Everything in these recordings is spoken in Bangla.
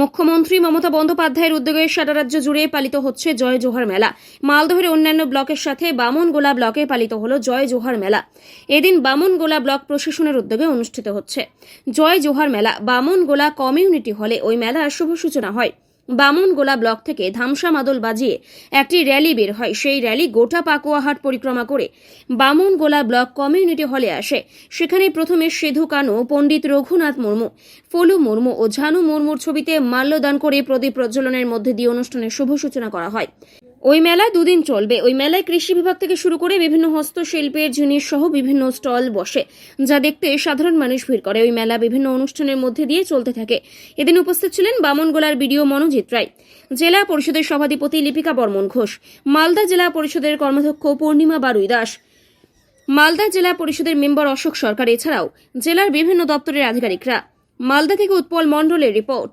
মুখ্যমন্ত্রী মমতা বন্দ্যোপাধ্যায়ের উদ্যোগে সারা রাজ্য জুড়ে পালিত হচ্ছে জয় জোহার মেলা। মালদহের অন্যান্য ব্লকের সাথে বামনগোলা ব্লকে পালিত হল জয় জোহার মেলা। এদিন বামনগোলা ব্লক প্রশাসনের উদ্যোগে অনুষ্ঠিত হচ্ছে। জয় জোহার মেলা, বামনগোলা কমিউনিটি হলে ওই মেলার শুভ সূচনা হয়। বামনগোলা ব্লক থেকে ধামসা মাদল বাজিয়ে একটি র্যালি বের হয়। সেই র্যালি গোটা পাকুয়াহাট পরিক্রমা করে বামুনগোলা ব্লক কমিউনিটি হলে আসে। সেখানে প্রথমে সেধু কানু, পণ্ডিত রঘুনাথ মুর্মু, ফলু মুর্মু ও ঝানু মুর্মুর ছবিতে মাল্যদান করে প্রদীপ প্রজ্বলনের মধ্যে দিয়ে অনুষ্ঠানের শুভ সূচনা করা হয়। ওই মেলা দুদিন চলবে। ওই মেলায় কৃষি বিভাগ থেকে শুরু করে বিভিন্ন হস্তশিল্পের জিনিস সহ বিভিন্ন স্টল বসে, যা দেখতে সাধারণ মানুষ ভিড় করে। ওই মেলা বিভিন্ন অনুষ্ঠানের মধ্যে দিয়ে চলতে থাকে। এদিন উপস্থিত ছিলেন বামনগোলার বিডিও মনোজিৎ রায়। জেলা পরিষদের সভাধিপতি লিপিকা বর্মন ঘোষ। মালদা জেলা পরিষদের কর্মাধ্যক্ষ পূর্ণিমা বারুই দাস। মালদা জেলা পরিষদের মেম্বার অশোক সরকার, এছাড়াও জেলার বিভিন্ন দপ্তরের আধিকারিকরা। মালদা থেকে উৎপল মণ্ডলের রিপোর্ট।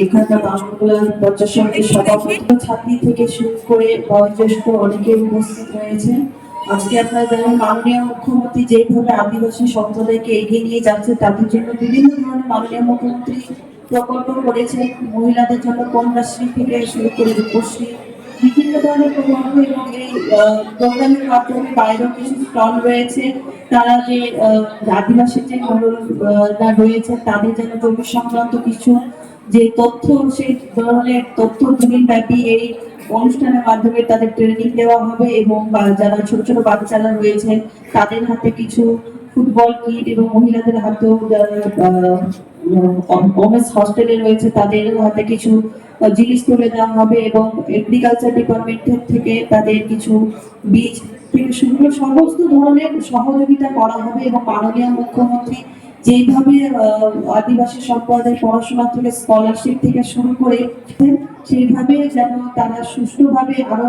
এখানকার বাংলার পঞ্চাশের সভাপতি ছাত্রী থেকে শুরু করে বয়োজ্যেষ্ঠ অনেকে উপস্থিত রয়েছে। আজকে আপনারা জানেন, মাননীয় মুখ্যমন্ত্রী যেভাবে আদিবাসী সম্প্রদায়কে এগিয়ে নিয়ে যাচ্ছে, তাদের জন্য বিভিন্ন ধরনের মাননীয় মুখ্যমন্ত্রী প্রকল্প করেছে মহিলাদের জন্য কন্যাশ্রী থেকে শুরু করে রূপশ্রী বিভিন্ন প্রকল্প এবং এই প্রোগ্রামের মাধ্যমে বাইরেও কিছু স্টল রয়েছে। তারা যে যে রয়েছে, তাদের যেন জমি সংক্রান্ত কিছু যে তথ্য, সেই ধরনের তথ্য দুদিন ব্যাপী এই অনুষ্ঠানের মাধ্যমে তাদের ট্রেনিং দেওয়া হবে এবং যারা ছোট ছোট বাচ্চারা রয়েছে, তাদের হাতে কিছু ফুটবল কিট এবং মহিলাদের হাতেও ওমেন্স হস্টেলে রয়েছে, তাদের হাতে কিছু জিনিস তুলে দেওয়া হবে এবং এগ্রিকালচার ডিপার্টমেন্ট থেকে তাদের কিছু বীজ সমস্ত ধরনের সহযোগিতা করা হবে এবং মাননীয় মুখ্যমন্ত্রী যেইভাবে আদিবাসী সম্প্রদায়ের পড়াশোনা থেকে স্কলারশিপ থেকে শুরু করে সেইভাবে যেন তারা সুষ্ঠুভাবে আরও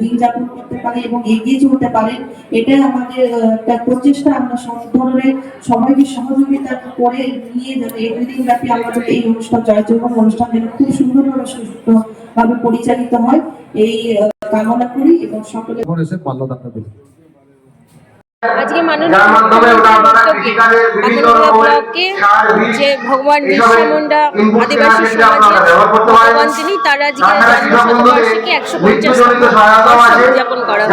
দিন যাপন করতে পারে এবং এগিয়ে চলতে পারে এটা আমাদের একটা প্রচেষ্টা। আমরা সব ধরনের সবাইকে সহযোগিতা করে নিয়ে যাবে এই দুই দিন ব্যাপী আমাদের এই অনুষ্ঠান জয়চর্মন অনুষ্ঠান যেন খুব সুন্দরভাবে সুষ্ঠুভাবে পরিচালিত হয়, এই কামনা করি এবং সকলে দিল আজকে মাননীয় রকমের ব্লকে যে ভগবান বিরসা মুন্ডা আদিবাসী সমাজের। ভগবান তিনি তার আজকে তাছাড়া জন্ম কৃষক বন্ধুদের শতবার্ষিকী একশো পঞ্চাশ উদযাপন করা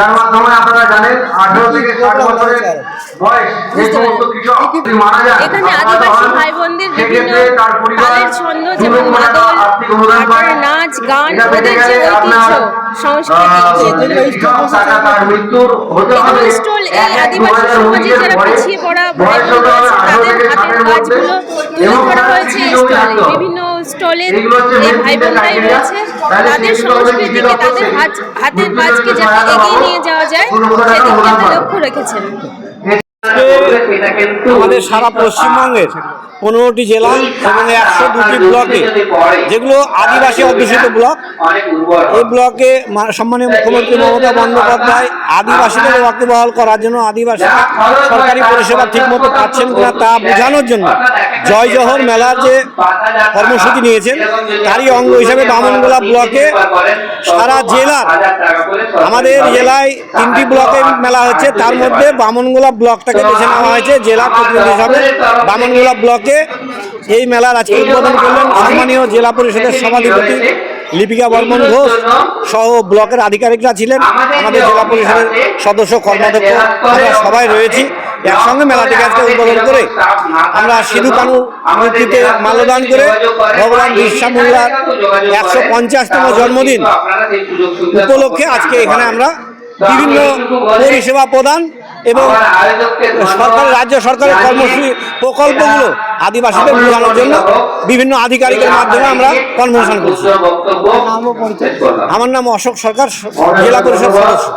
এখানে আদিবাসী ভাই বোনদের বিভিন্ন সেক্ষেত্রে তার পরিবার তালের ছন্দ যেমন মাদল। নাচ গান ওদের যে ঐতিহ্য স্টল এই আদিবাসী সমাজে যারা পিছিয়ে পড়া তাদের হাতের কাজগুলো তুলে ধরা হয়েছে বিভিন্ন স্টলে ভাই বোনরাই রয়েছে। তাদের সংস্কৃতিকে তাদের হাতের কাজকে যাতে এগিয়ে নিয়ে যাওয়া যায় সেদিকে লক্ষ্য রেখেছেন। আমাদের সারা পশ্চিমবঙ্গের পনেরোটি জেলা এবং একশো দুটি ব্লকে, যেগুলো আদিবাসী অধ্যুষিত ব্লক। এই ব্লকে সম্মানীয় মুখ্যমন্ত্রী মমতা বন্দ্যোপাধ্যায় আদিবাসীদের ওয়াকিবহাল করার জন্য আদিবাসী সরকারি পরিষেবা ঠিকমতো পাচ্ছেন কিনা তা বোঝানোর জন্য জয় জহর মেলার যে কর্মসূচি নিয়েছেন, তারই অঙ্গ হিসেবে বামনগোলা ব্লকে সারা জেলার, আমাদের জেলায় তিনটি ব্লকে মেলা হচ্ছে। তার মধ্যে বামনগোলা ব্লকটাকে বেছে নেওয়া হয়েছে, জেলা প্রতিনিধি হিসাবে বামনগোলা ব্লকে এই মেলার আজকে উদ্বোধন করলেন সম্মানীয় জেলা পরিষদের সভাধিপতি লিপিকা বর্মন ঘোষ সহ ব্লকের আধিকারিকরা ছিলেন, আমাদের জেলা পরিষদের সদস্য, কর্মাধ্যক্ষ, আমরা সবাই রয়েছি একসঙ্গে মেলাটিকে আজকে উদ্বোধন করে। আমরা সিধু কানু মূর্তিতে মাল্যদান করে ভগবান বিরসা মুন্ডার একশো পঞ্চাশতম জন্মদিন উপলক্ষে আজকে এখানে আমরা বিভিন্ন পরিষেবা প্রদান এবং সরকার রাজ্য সরকারের কর্মসূচি প্রকল্পগুলো আদিবাসীদের বোঝানোর জন্য বিভিন্ন আধিকারিকের মাধ্যমে আমরা কনভেনশন করছি। আমার নাম অশোক সরকার জেলা পরিষদ সদস্য।